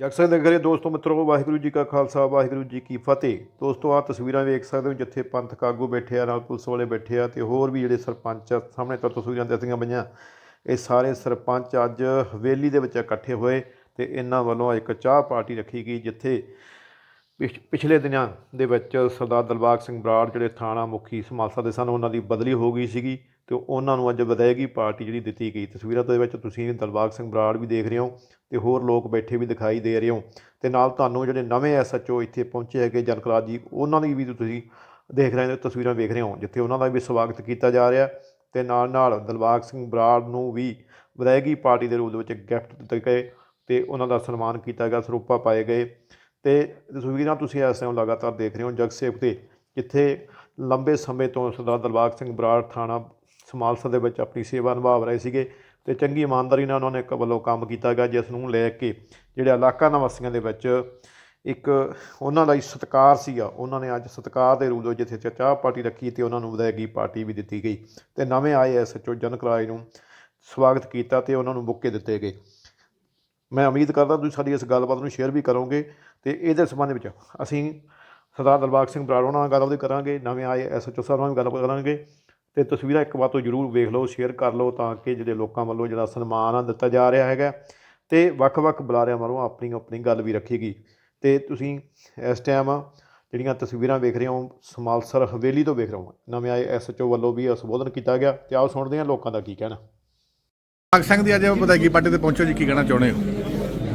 ਜਗਸਾਂ ਦੇ ਘਰੇ ਦੋਸਤੋ ਮਿੱਤਰੋ, ਵਾਹਿਗੁਰੂ ਜੀ ਕਾ ਖਾਲਸਾ, ਵਾਹਿਗੁਰੂ ਜੀ ਕੀ ਫਤਿਹ। ਦੋਸਤੋ ਆ ਤਸਵੀਰਾਂ ਵੇਖ ਸਕਦੇ ਹੋ ਜਿੱਥੇ ਪੰਥਕ ਆਗੂ ਬੈਠੇ ਆ, ਨਾਲ ਪੁਲਿਸ ਵਾਲੇ ਬੈਠੇ ਆ ਤੇ ਹੋਰ ਵੀ ਜਿਹੜੇ ਸਰਪੰਚ ਆ, ਸਾਹਮਣੇ ਤਾਂ ਤਸਵੀਰਾਂ ਦਿੱਤੀਆਂ ਪਈਆਂ। ਇਹ ਸਾਰੇ ਸਰਪੰਚ ਅੱਜ ਹਵੇਲੀ ਦੇ ਵਿੱਚ ਇਕੱਠੇ ਹੋਏ ਤੇ ਇਹਨਾਂ ਵੱਲੋਂ ਇੱਕ ਚਾਹ ਪਾਰਟੀ ਰੱਖੀ ਗਈ, ਜਿੱਥੇ ਪਿਛ- ਪਿਛਲੇ ਦਿਨਾਂ ਦੇ ਵਿੱਚ ਸਰਦਾਰ ਦਲਬਾਗ ਸਿੰਘ ਬਰਾੜ ਜਿਹੜੇ ਥਾਣਾ ਮੁਖੀ ਸਮਾਲਸਾ ਦੇ ਸਨ, ਉਹਨਾਂ ਦੀ ਬਦਲੀ ਹੋ ਗਈ ਸੀਗੀ। ਤੇ ਉਹਨਾਂ ਨੂੰ ਅੱਜ ਵਿਦਾਇਗੀ ਪਾਰਟੀ ਜਿਹੜੀ ਦਿੱਤੀ ਗਈ। ਤਸਵੀਰਾਂ ਦੇ ਵਿੱਚ ਤੁਸੀਂ ਦਲਬਾਗ ਸਿੰਘ ਬਰਾੜ ਵੀ ਦੇਖ ਰਹੇ ਹੋ ਤੇ ਹੋਰ ਲੋਕ ਬੈਠੇ ਵੀ ਦਿਖਾਈ ਦੇ ਰਹੇ ਹੋ। ਤੇ ਨਾਲ ਤੁਹਾਨੂੰ ਜਿਹੜੇ ਨਵੇਂ ਐਸਐਚਓ ਇੱਥੇ ਪਹੁੰਚੇ ਹੈਗੇ ਜਨਕਰਾਜ ਜੀ, ਉਹਨਾਂ ਦੀ ਵੀ ਤੁਸੀਂ ਦੇਖ ਰਹੇ ਹੋ, ਤਸਵੀਰਾਂ ਵੇਖ ਰਹੇ ਹੋ, ਜਿੱਥੇ ਉਹਨਾਂ ਦਾ ਵੀ ਸਵਾਗਤ ਕੀਤਾ ਜਾ ਰਿਹਾ। ਤੇ ਨਾਲ ਨਾਲ ਦਲਬਾਗ ਸਿੰਘ ਬਰਾੜ ਨੂੰ ਵੀ ਵਿਦਾਇਗੀ ਪਾਰਟੀ ਦੇ ਰੂਪ ਦੇ ਵਿੱਚ ਗਿਫਟ ਦਿੱਤੇ ਗਏ ਤੇ ਉਹਨਾਂ ਦਾ ਸਨਮਾਨ ਕੀਤਾ ਗਿਆ, ਸਰੂਪਾ ਪਾਏ ਗਏ। ਤੇ ਤਸਵੀਰਾਂ ਤੁਸੀਂ ਇਸ ਟਾਈਮ ਲਗਾਤਾਰ ਦੇਖ ਰਹੇ ਹੋ ਜਗਸੇਵ ਤੇ ਜਿੱਥੇ ਲੰਬੇ ਸਮੇਂ ਤੋਂ ਸਰਦਾਰ ਦਲਬਾਗ ਸਿੰਘ ਬਰਾੜ ਥਾਣਾ ਸਮਾਲਸਾ ਦੇ ਵਿੱਚ ਆਪਣੀ ਸੇਵਾ ਨਿਭਾਵ ਰਹੇ ਸੀਗੇ ਤੇ ਚੰਗੀ ਇਮਾਨਦਾਰੀ ਨਾਲ ਉਹਨਾਂ ਨੇ ਇੱਕ ਵੱਲੋਂ ਕੰਮ ਕੀਤਾ ਗਿਆ, ਜਿਸ ਨੂੰ ਲੈ ਕੇ ਜਿਹੜੇ ਇਲਾਕਾ ਨਿਵਾਸੀਆਂ ਦੇ ਵਿੱਚ ਇੱਕ ਉਹਨਾਂ ਦਾ ਹੀ ਸਤਿਕਾਰ ਸੀਗਾ। ਉਹਨਾਂ ਨੇ ਅੱਜ ਸਤਿਕਾਰ ਦੇ ਰੂਪ ਵਿੱਚ ਜਿੱਥੇ ਚਾਹ ਪਾਰਟੀ ਰੱਖੀ ਤੇ ਉਹਨਾਂ ਨੂੰ ਵਿਦਾਇਗੀ ਪਾਰਟੀ ਵੀ ਦਿੱਤੀ ਗਈ ਤੇ ਨਵੇਂ ਆਏ ਐਸਐਚਓ ਜਨਕ ਰਾਜ ਨੂੰ ਸਵਾਗਤ ਕੀਤਾ ਤੇ ਉਹਨਾਂ ਨੂੰ ਬੁੱਕੇ ਦਿੱਤੇ ਗਏ। ਮੈਂ ਉਮੀਦ ਕਰਦਾ ਤੁਸੀਂ ਸਾਡੀ ਇਸ ਗੱਲਬਾਤ ਨੂੰ ਸ਼ੇਅਰ ਵੀ ਕਰੋਗੇ ਤੇ ਇਹਦੇ ਸੰਬੰਧ ਵਿੱਚ ਅਸੀਂ ਸਰਦਾਰ ਦਲਬਾਗ ਸਿੰਘ ਬਰਾੜ ਨਾਲ ਗੱਲਬਾਤ ਕਰਾਂਗੇ, ਨਵੇਂ ਆਏ ਐਸਐਚਓ ਸਾਹਿਬ ਨਾਲ ਵੀ ਗੱਲਬਾਤ ਕਰਾਂਗੇ। ਤੇ ਤਸਵੀਰਾਂ ਇੱਕ ਵਾਰ ਤੋਂ ਜ਼ਰੂਰ ਵੇਖ ਲਓ ਸ਼ੇਅਰ ਕਰ ਲਓ ਤਾਂ ਕਿ ਜਿਹੜੇ ਲੋਕਾਂ ਵੱਲੋਂ ਜਿਹੜਾ ਸਨਮਾਨ ਆ ਦਿੱਤਾ ਜਾ ਰਿਹਾ ਹੈਗਾ। ਤੇ ਵੱਖ-ਵੱਖ ਬੁਲਾਰਿਆਂ ਵੱਲੋਂ ਆਪਣੀ ਆਪਣੀ ਗੱਲ ਵੀ ਰੱਖੇਗੀ ਤੇ ਤੁਸੀਂ ਇਸ ਟਾਈਮ ਜਿਹੜੀਆਂ ਤਸਵੀਰਾਂ ਵੇਖ ਰਹੇ ਹੋ, ਸਮਾਲਸਰ ਹਵੇਲੀ ਤੋਂ ਵੇਖ ਰਹੇ ਹੋ। ਨਵੇਂ ਆਏ ਐਸਐਚਓ ਵੱਲੋਂ ਵੀ ਸੰਬੋਧਨ ਕੀਤਾ ਗਿਆ। ਤੇ ਆਓ ਸੁਣਦੇ ਹਾਂ ਲੋਕਾਂ ਦਾ ਕੀ ਕਹਿਣਾ। ਭਗਤ ਸਿੰਘ ਦੀ ਅੱਜ ਵਿਦਾਇਗੀ ਪਾਰਟੀ ਤੇ ਪਹੁੰਚੋ ਜੀ, ਕੀ ਕਹਿਣਾ ਚਾਹੁੰਦੇ ਹੋ?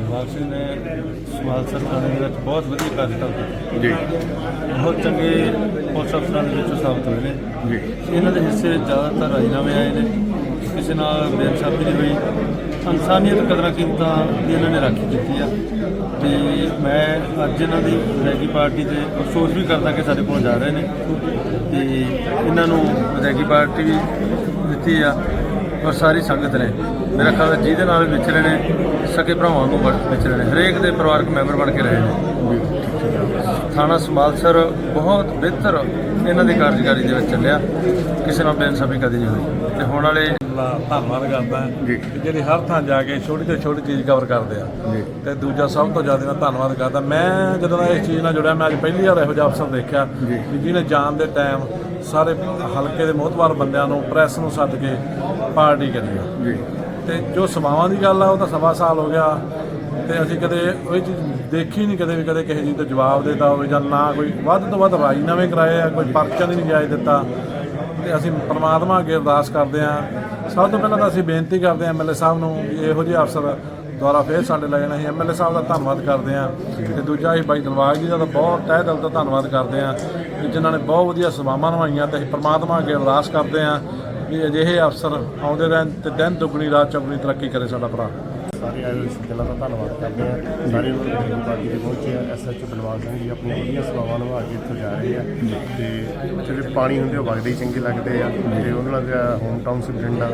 ਦਿਲਬਾਗ ਸਿੰਘ ਨੇ ਸਮਾਜ ਸਰਕਾਰ ਦੇ ਵਿੱਚ ਬਹੁਤ ਵਧੀਆ ਕਾਰਜ ਕਰਦੇ ਜੀ। ਬਹੁਤ ਚੰਗੇ ਪੁਲਿਸ ਅਫਸਰਾਂ ਦੇ ਵਿੱਚੋਂ ਸਾਬਤ ਹੋਏ ਨੇ। ਜੀ। ਇਹਨਾਂ ਦੇ ਹਿੱਸੇ ਜ਼ਿਆਦਾਤਰ ਰਾਜੀਨਾਮੇ ਆਏ ਨੇ। ਕਿਸੇ ਨਾਲ ਬੇਇਨਸਾਫੀ ਨਹੀਂ ਹੋਈ। ਇਨਸਾਨੀਅਤ ਕਦਰਾਂ ਕੀਮਤਾਂ ਦੀ ਇਹਨਾਂ ਨੇ ਰਾਖੀ ਕੀਤੀ ਆ। ਤੇ ਮੈਂ ਅੱਜ ਇਹਨਾਂ ਦੀ ਵਿਦਾਇਗੀ ਪਾਰਟੀ ਤੇ ਅਫਸੋਸ ਵੀ ਕਰਦਾ ਕਿ ਸਾਡੇ ਕੋਲ ਜਾ ਰਹੇ ਨੇ। ਤੇ ਇਹਨਾਂ ਨੂੰ ਵਿਦਾਇਗੀ ਪਾਰਟੀ ਵੀ ਦਿੱਤੀ ਆ। ਔਰ ਸਾਰੀ ਸੰਗਤ ਨੇ ਮੇਰਾ ਖਿਆਲ ਜਿਹਦੇ ਨਾਲ ਵਿਚਰੇ ਨੇ, ਸਕੇ ਭਰਾਵਾਂ ਨੂੰ ਬਣ- ਵਿਚਰੇ ਨੇ। ਹਰੇਕ ਦੇ ਪਰਿਵਾਰਕ ਮੈਂਬਰ ਬਣ ਕੇ ਰਹੇ ਨੇ। ਥਾਣਾ ਸਮਾਲਸਰ ਬਹੁਤ ਬਿਹਤਰ ਇਹਨਾਂ ਦੀ ਕਾਰਜਕਾਰੀ ਦੇ ਵਿੱਚ ਚੱਲਿਆ। ਕਿਸੇ ਨਾਲ ਬੇਇਨਸਾਫੀ ਕਦੀ ਨਹੀਂ ਹੋਈ। ਤੇ ਹੁਣ ਵਾਲੇ ਧੰਨਵਾਦ ਕਰਦਾ ਜੀ। ਕਿ ਜਿਹੜੀ ਹਰ ਥਾਂ ਜਾ ਕੇ ਛੋਟੀ ਤੋਂ ਛੋਟੀ ਚੀਜ਼ ਕਵਰ ਕਰਦੇ ਆ। ਤੇ ਦੂਜਾ ਸਭ ਤੋਂ ਜ਼ਿਆਦਾ ਮੈਂ ਧੰਨਵਾਦ ਕਰਦਾ। ਮੈਂ ਜਦੋਂ ਦਾ ਇਸ ਚੀਜ਼ ਨਾਲ ਜੁੜਿਆ ਮੈਂ ਅੱਜ ਪਹਿਲੀ ਵਾਰ ਇਹੋ ਜਿਹਾ ਅਫਸਰ ਦੇਖਿਆ। ਵੀ ਜਿਹਨੇ ਜਾਣ ਦੇ ਟਾਈਮ ਸਾਰੇ ਹਲਕੇ ਦੇ ਮੋਹਤਵਾਰ ਬੰਦਿਆਂ ਨੂੰ ਪ੍ਰੈਸ ਨੂੰ ਸੱਦ ਕੇ ਪਾਰਟੀ ਕਰੀ ਆ। ਜੀ। ਤੇ ਜੋ ਸਮਾਵਾਂ ਦੀ ਗੱਲ ਆ ਉਹ ਤਾਂ ਸਵਾ ਸਾਲ ਹੋ ਗਿਆ। ਤੇ ਅਸੀਂ ਕਦੇ ਉਹ ਚੀਜ਼ ਦੇਖੀ ਨਹੀਂ ਕਦੇ ਵੀ ਕਦੇ ਕਿਸੇ ਚੀਜ਼ ਦਾ ਜਵਾਬ ਦੇਤਾ ਹੋਵੇ ਜਾਂ ਨਾ ਕੋਈ, ਵੱਧ ਤੋਂ ਵੱਧ ਰਾਜੀਨਾਮੇ ਕਰਾਏ ਆ, ਕੋਈ ਪਰਚਾ ਨਹੀਂ ਜਾਇਜ਼ ਦਿੱਤਾ। ਤੇ ਅਸੀਂ ਪਰਮਾਤਮਾ ਅੱਗੇ ਅਰਦਾਸ ਕਰਦੇ ਆ ਸਭ ਤੋਂ ਪਹਿਲਾਂ ਤਾਂ ਅਸੀਂ ਬੇਨਤੀ ਕਰਦੇ ਆ ਐਮਐਲਏ ਸਾਹਿਬ ਨੂੰ ਵੀ ਇਹੋ ਜਿਹੇ ਅਫਸਰ ਦੁਆਰਾ ਫੇਰ ਸਾਡੇ ਲੈ ਜਾਣਾ ਅਸੀਂ ਐਮਐਲਏ ਸਾਹਿਬ ਦਾ ਧੰਨਵਾਦ ਕਰਦੇ ਆ ਤੇ ਦੂਜਾ ਅਸੀਂ ਬਾਈ ਦਿਲਬਾਗ ਜੀ ਦਾ ਤਾਂ ਬਹੁਤ ਤਹਿ ਦਿਲ ਤੋਂ ਧੰਨਵਾਦ ਕਰਦੇ ਆ ਕਿ ਜਿਨ੍ਹਾਂ ਨੇ ਬਹੁਤ ਵਧੀਆ ਸੇਵਾਵਾਂ ਨਿਭਾਈਆਂ ਤੇ ਅਸੀਂ ਪਰਮਾਤਮਾ ਅੱਗੇ ਅਰਦਾਸ ਕਰਦੇ ਆ ਵੀ ਅਜਿਹੇ ਅਫਸਰ ਆਉਂਦੇ ਰਹਿਣ ਤੇ ਦਿਨ ਦੁੱਗਣੀ ਰਾਤ ਚੌਗਣੀ ਤਰੱਕੀ ਕਰੇ ਸਾਡਾ ਭਰਾ। ਸਾਰੇ ਆਏ ਦਾ ਧੰਨਵਾਦ ਕਰਦੇ ਹਾਂ। ਸਾਰੇ ਲੋਕ ਜਿਹੜੀ ਪਾਰਟੀ ਦੇ ਪਹੁੰਚੇ ਆ ਐਸਐਚਓ ਬਲਵਾਲ ਸਿੰਘ ਜੀ ਆਪਣੀਆਂ ਵਧੀਆ ਸੇਵਾਵਾਂ ਨਿਭਾ ਕੇ ਇੱਥੋਂ ਜਾ ਰਹੇ ਆ। ਤੇ ਜਿਹੜੇ ਪਾਣੀ ਹੁੰਦੇ ਉਹ ਵਗਦੇ ਹੀ ਚੰਗੇ ਲੱਗਦੇ ਆ। ਤੇ ਉਹਨਾਂ ਦਾ ਜਿਹੜਾ ਹੋਮ ਟਾਊਨ ਸੀ ਬਠਿੰਡਾ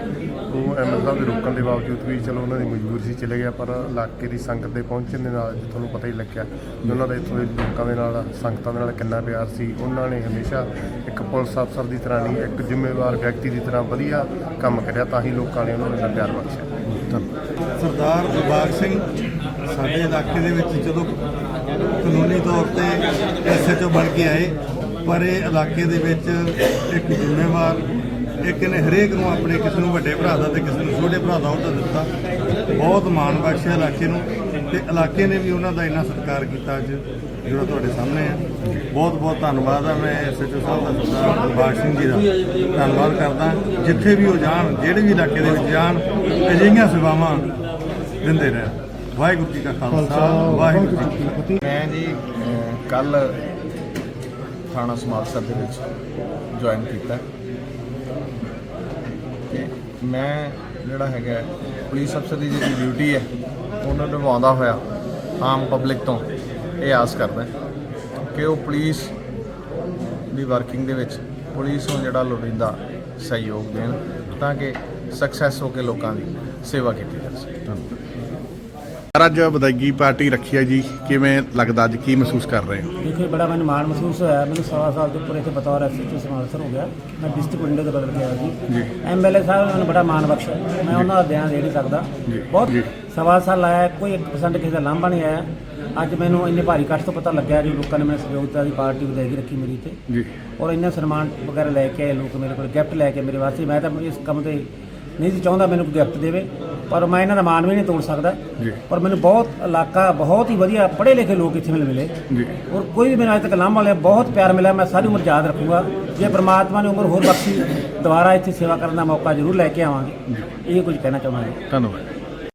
ਉਹ ਐਮਐਲ ਸਾਹਿਬ ਦੇ ਰੋਕਣ ਦੇ ਬਾਵਜੂਦ ਵੀ ਚਲੋ ਉਹਨਾਂ ਦੀ ਮਜਬੂਰੀ ਸੀ, ਚਲੇ ਗਿਆ ਪਰ ਇਲਾਕੇ ਦੀ ਸੰਗਤ ਦੇ ਪਹੁੰਚਣ ਦੇ ਨਾਲ ਤੁਹਾਨੂੰ ਪਤਾ ਹੀ ਲੱਗਿਆ ਉਹਨਾਂ ਦਾ ਇੱਥੋਂ ਦੇ ਲੋਕਾਂ ਦੇ ਨਾਲ, ਸੰਗਤਾਂ ਦੇ ਨਾਲ ਕਿੰਨਾ ਪਿਆਰ ਸੀ। ਉਹਨਾਂ ਨੇ ਹਮੇਸ਼ਾ ਇੱਕ ਪੁਲਿਸ ਅਫਸਰ ਦੀ ਤਰ੍ਹਾਂ ਨਹੀਂ, ਇੱਕ ਜ਼ਿੰਮੇਵਾਰ ਵਿਅਕਤੀ ਦੀ ਤਰ੍ਹਾਂ ਵਧੀਆ ਕੰਮ ਕਰਿਆ, ਤਾਂ ਹੀ ਲੋਕਾਂ ਨੇ ਉਹਨਾਂ ਨੂੰ ਇੰਨਾ ਪਿਆਰ ਬਖਸ਼ਿਆ। ਸਰਦਾਰ ਦਿਲਬਾਗ ਸਿੰਘ ਸਾਡੇ ਇਲਾਕੇ ਦੇ ਵਿੱਚ ਜਦੋਂ ਕਾਨੂੰਨੀ ਤੌਰ ਤੇ ਐਸਐਚਓ ਬਣ ਕੇ ਆਏ, ਪਰ ਇਹ ਇਲਾਕੇ ਦੇ ਵਿੱਚ ਇੱਕ ਜ਼ਿੰਮੇਵਾਰ, ਇੱਕ ਨੇ ਹਰੇਕ ਨੂੰ ਆਪਣੇ ਕਿਸੇ ਨੂੰ ਵੱਡੇ ਭਰਾ ਦਾ ਤੇ ਕਿਸੇ ਨੂੰ ਛੋਟੇ ਭਰਾ ਦਾ ਅਹੁਦਾ ਦਿੱਤਾ। ਬਹੁਤ ਮਾਣ ਬਖਸ਼ਿਆ ਇਲਾਕੇ ਨੂੰ ਤੇ ਇਲਾਕੇ ਨੇ ਵੀ ਉਹਨਾਂ ਦਾ ਇੰਨਾ ਸਤਿਕਾਰ ਕੀਤਾ ਅੱਜ। ਜਿਹੜਾ ਤੁਹਾਡੇ ਸਾਹਮਣੇ ਹੈ। ਬਹੁਤ ਬਹੁਤ ਧੰਨਵਾਦ ਹੈ ਮੈਂ ਐਸਐਚਓ ਸਾਹਿਬ ਦਾ ਸਰਦਾਰ ਦਿਲਬਾਗ ਸਿੰਘ ਜੀ ਦਾ ਧੰਨਵਾਦ ਕਰਦਾ। ਜਿੱਥੇ ਵੀ ਉਹ ਜਾਣ, ਜਿਹੜੇ ਵੀ ਇਲਾਕੇ ਦੇ ਵਿੱਚ ਜਾਣ, ਅਜਿਹੀਆਂ ਸੇਵਾਵਾਂ ਦਿੰਦੇ ਰਹਿਣ। ਵਾਹਿਗੁਰੂ ਜੀ ਕਾ ਖਾਲਸਾ, ਵਾਹਿਗੁਰੂ ਜੀ ਕੀ ਫਤਿਹ। ਮੈਂ ਜੀ ਕੱਲ ਥਾਣਾ ਸਮਾਲਸਰ ਦੇ ਵਿੱਚ ਜੁਆਇਨ ਕੀਤਾ। ਤੇ ਮੈਂ ਜਿਹੜਾ ਹੈਗਾ, ਪੁਲਿਸ ਅਫਸਰ ਦੀ ਜਿਹੜੀ ਡਿਊਟੀ ਹੈ ਉਹਨੂੰ ਨਿਭਾਉਂਦਾ ਹੋਇਆ ਆਮ ਪਬਲਿਕ ਤੋਂ। ਇਹ ਆਸ ਕਰਦਾ ਕਿ ਉਹ ਪੁਲਿਸ ਦੀ ਵਰਕਿੰਗ ਦੇ ਵਿੱਚ ਪੁਲਿਸ ਨੂੰ ਜਿਹੜਾ ਲੋੜੀਂਦਾ ਸਹਿਯੋਗ ਦੇਣ ਤਾਂ ਕਿ ਸਕਸੈਸ ਹੋ ਕੇ ਲੋਕਾਂ ਦੀ ਸੇਵਾ ਕੀਤੀ ਜਾ ਸਕੇ। ਧੰਨਵਾਦ। ਅੱਜ ਵਿਦਾਇਗੀ ਪਾਰਟੀ ਰੱਖੀ ਹੈ ਜੀ। ਕਿਵੇਂ ਲੱਗਦਾ ਅੱਜ? ਕੀ ਮਹਿਸੂਸ ਕਰ ਰਹੇ ਹੋ? ਦੇਖੋ ਬੜਾ ਮੈਨੂੰ ਮਾਣ ਮਹਿਸੂਸ ਹੋਇਆ। ਮੈਨੂੰ ਸਵਾ ਸਾਲ ਤੋਂ ਉੱਪਰ ਇੱਥੇ ਬਤੌਰ ਐਸਐਚਓ ਸਮਾਲਸਰ ਹੋ ਗਿਆ। ਮੈਂ ਡਿਸਟ੍ਰਿਕਟ ਵਿੰਡੋ ਤੋਂ ਬਦਲ ਆਇਆ ਜੀ। ਐਮਐਲਏ ਸਾਹਿਬ ਨੇ ਮੈਨੂੰ ਬੜਾ ਮਾਣ ਬਖਸ਼ਿਆ। ਮੈਂ ਉਹਨਾਂ ਦਾ ਬਿਆਨ ਦੇ ਨਹੀਂ ਸਕਦਾ। ਬਹੁਤ ਸਵਾ ਸਾਲ ਆਇਆ ਕੋਈ 1% ਕਿਸੇ ਦਾ ਲਾਂਭਾ ਨਹੀਂ ਆਇਆ। ਅੱਜ ਮੈਨੂੰ ਇੰਨੇ ਭਾਰੀ ਕੱਟ ਤੋਂ ਪਤਾ ਲੱਗਿਆ ਜੋ ਲੋਕਾਂ ਨੇ ਮੈਨੂੰ ਸਹਿਯੋਗਤਾ ਦੀ ਪਾਰਟੀ ਵਧਾਈ ਰੱਖੀ ਮੇਰੀ ਤੇ ਜੀ। ਔਰ ਇੰਨਾ ਸਨਮਾਨ ਵਗੈਰਾ ਲੈ ਕੇ ਆਏ ਲੋਕ ਮੇਰੇ ਕੋਲ ਗਿਫਟ ਲੈ ਕੇ ਮੇਰੇ ਵਾਸਤੇ। ਮੈਂ ਤਾਂ ਇਸ ਕੰਮ ਤੇ ਨਹੀਂ ਸੀ ਚਾਹੁੰਦਾ ਮੈਨੂੰ ਕੋਈ ਗਿਫਟ ਦੇਵੇ ਪਰ ਮੈਂ ਇਹਨਾਂ ਦਾ ਮਾਣ ਵੀ ਨਹੀਂ ਤੋੜ ਸਕਦਾ। ਜੀ। ਪਰ ਮੈਨੂੰ ਬਹੁਤ ਇਲਾਕਾ ਬਹੁਤ ਹੀ ਵਧੀਆ ਪੜ੍ਹੇ ਲਿਖੇ ਲੋਕ ਇੱਥੇ ਮੈਨੂੰ ਮਿਲੇ। ਜੀ। ਔਰ ਕੋਈ ਵੀ ਮੈਨੂੰ ਅੱਜ ਤੱਕ ਲਾਂਭਾ ਵਾਲਿਆ ਬਹੁਤ ਪਿਆਰ ਮਿਲਿਆ ਮੈਂ ਸਾਰੀ ਉਮਰ ਯਾਦ ਰੱਖੂੰਗਾ। ਜੇ ਪ੍ਰਮਾਤਮਾ ਨੇ ਉਮਰ ਹੋਰ ਬਖਸ਼ੀ ਦੁਬਾਰਾ ਇੱਥੇ ਸੇਵਾ ਕਰਨ ਦਾ ਮੌਕਾ ਜ਼ਰੂਰ ਲੈ ਕੇ ਆਵਾਂਗੇ। ਇਹ ਕੁਝ ਕਹਿਣਾ ਚਾਹੁੰਦਾ ਧੰਨਵਾਦ।